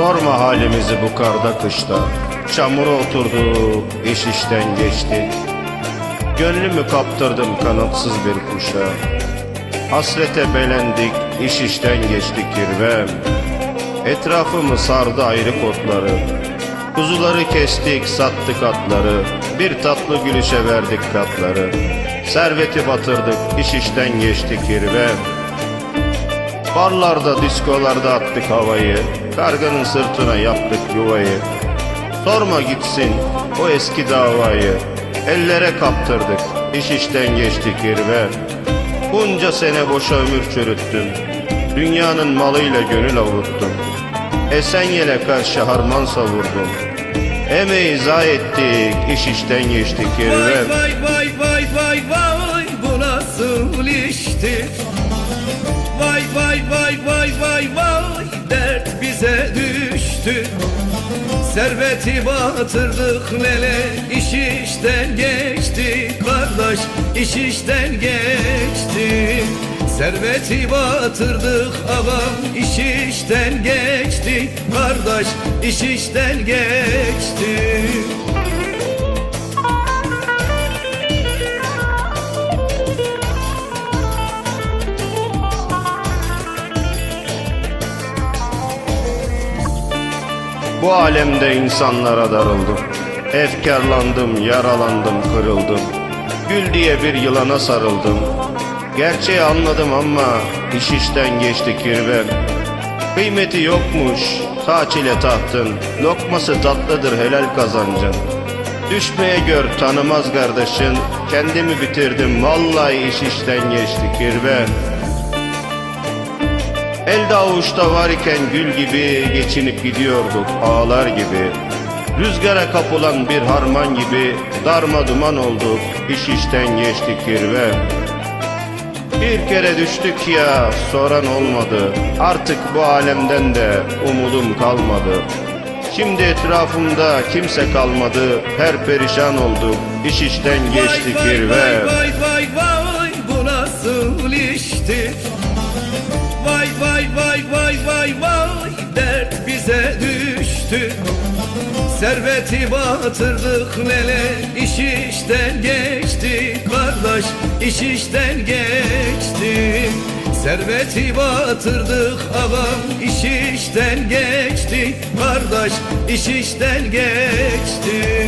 Sorma halimizi bu karda kışta. Çamura oturduk, iş işten geçti. Gönlümü kaptırdım kanatsız bir kuşa. Hasrete belendik, iş işten geçti kirvem. Etrafımı sardı ayrı kotları. Kuzuları kestik, sattık atları. Bir tatlı gülüşe verdik katları. Serveti batırdık, iş işten geçti kirvem Barlarda, diskolarda attık havayı. Karganın sırtına yaptık yuvayı. Sorma gitsin o eski davayı. Ellere kaptırdık iş işten geçti kirve. Bunca sene boşa ömür çürüttüm. Dünyanın malıyla gönül avuttum. Esen yele karşı harman savurdum. Emeği zayi ettik iş işten geçti kirve. Vay vay vay vay vay bu nasıl iştir dert bize düştü. Serveti batırdık lele iş işten geçti Kardeş iş işten geçti. Serveti batırdık ağam iş işten geçti Kardeş iş işten geçti Bu alemde insanlara darıldım. Efkarlandım, yaralandım, kırıldım. Gül diye bir yılana sarıldım. Gerçeği anladım ama iş işten geçti kirvem. Kıymeti yokmuş taç ile tahtın. Lokması tatlıdır helal kazancın. Düşmeye gör tanımaz kardeşin. Kendimi bitirdim vallahi iş işten geçti kirvem Elde avuçta var iken gül gibi geçinip gidiyorduk ağlar gibi Rüzgara kapılan bir harman gibi darma duman olduk iş işten geçti kirve Bir kere düştük ya soran olmadı artık bu alemden de umudum kalmadı Şimdi etrafımda kimse kalmadı her perişan olduk iş işten geçti Vay vay kirve vay vay vay vay bu nasıl iştir Vay vay vay vay vay vay dert bize düştü. Serveti batırdık lele iş işten geçti. Kardeş iş işten geçti. Serveti batırdık ağam iş işten geçti. Kardeş iş işten geçti